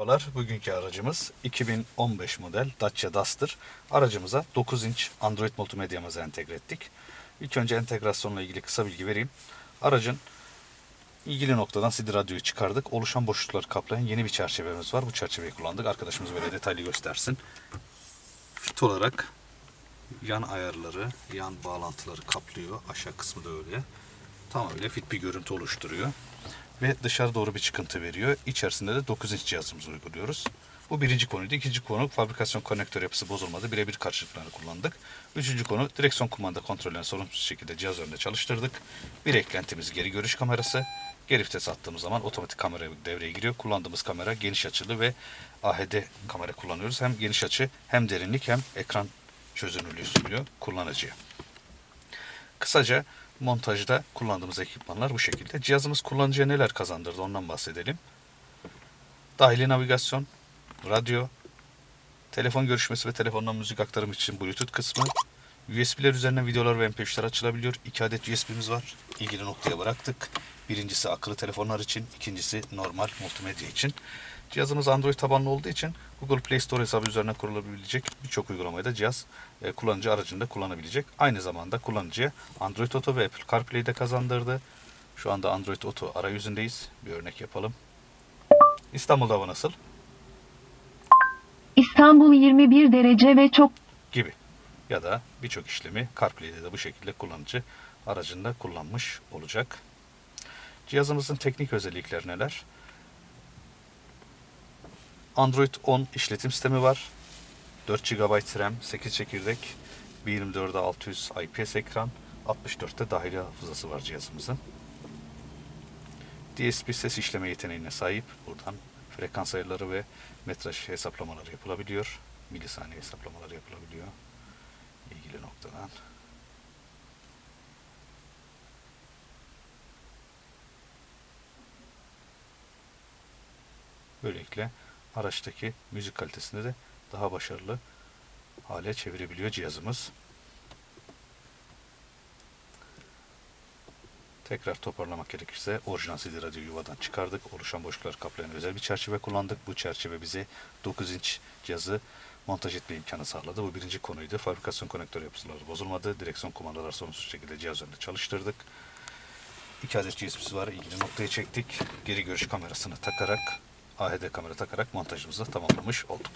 Merhabalar. Bugünkü aracımız 2015 model Dacia Duster. Aracımıza 9 inç Android multimedyamızı entegre ettik. İlk önce entegrasyonla ilgili kısa bilgi vereyim. Aracın ilgili noktadan CD radyoyu çıkardık. Oluşan boşlukları kaplayan yeni bir çerçevemiz var. Bu çerçeveyi kullandık. Arkadaşımız böyle detaylı göstersin. Fit olarak yan ayarları, yan bağlantıları kaplıyor. Aşağı kısmı da öyle. Tam öyle fit bir görüntü oluşturuyor. Ve dışarı doğru bir çıkıntı veriyor. İçerisinde de 9 inç cihazımızı uyguluyoruz. Bu birinci konuydu. İkinci konu fabrikasyon konnektör yapısı bozulmadı. Birebir karşılıklarını kullandık. Üçüncü konu direksiyon kumanda kontrollerini sorunsuz şekilde cihaz önünde çalıştırdık. Bir eklentimiz geri görüş kamerası. Geri vites attığımız zaman otomatik kamera devreye giriyor. Kullandığımız kamera geniş açılı ve AHD kamera kullanıyoruz. Hem geniş açı hem derinlik hem ekran çözünürlüğü sunuyor kullanıcıya. Kısaca montajda kullandığımız ekipmanlar bu şekilde. Cihazımız kullanıcıya neler kazandırdı ondan bahsedelim. Dahili navigasyon, radyo, telefon görüşmesi ve telefondan müzik aktarımı için Bluetooth kısmı, USB'ler üzerinden videolar ve MP3'ler açılabiliyor. İki adet USB'miz var. İlgili noktaya bıraktık. Birincisi akıllı telefonlar için, ikincisi normal multimedya için. Cihazımız Android tabanlı olduğu için Google Play Store hesabı üzerine kurulabilecek birçok uygulamayı da cihaz e, kullanıcı aracında kullanabilecek. Aynı zamanda kullanıcıya Android Auto ve Apple CarPlay'i de kazandırdı. Şu anda Android Auto arayüzündeyiz. Bir örnek yapalım. İstanbul'da hava nasıl? İstanbul 21 derece ve çok Gibi. Ya da birçok işlemi CarPlay'de de bu şekilde kullanıcı aracında kullanmış olacak. Cihazımızın teknik özellikleri neler? Android 10 işletim sistemi var. 4 GB RAM, 8 çekirdek, 1.24'de 600 IPS ekran, 64'te dahili hafızası var cihazımızın. DSP ses işleme yeteneğine sahip. Buradan frekans ayarları ve metraj hesaplamaları yapılabiliyor. Milisaniye hesaplamaları yapılabiliyor. İlgili noktadan. Böylelikle araçtaki müzik kalitesini de daha başarılı hale çevirebiliyor cihazımız. Tekrar toparlamak gerekirse orijinal CD radyo yuvadan çıkardık. Oluşan boşlukları kaplayan özel bir çerçeve kullandık. Bu çerçeve bize 9 inç cihazı montaj etme imkanı sağladı. Bu birinci konuydu. Fabrikasyon konektör yapıları bozulmadı. Direksiyon kumandalar sorunsuz şekilde cihaz önünde çalıştırdık. İki adet USB'si var. İlgili noktaya çektik. Geri görüş kamerasını takarak AHD kamera takarak montajımızı tamamlamış olduk.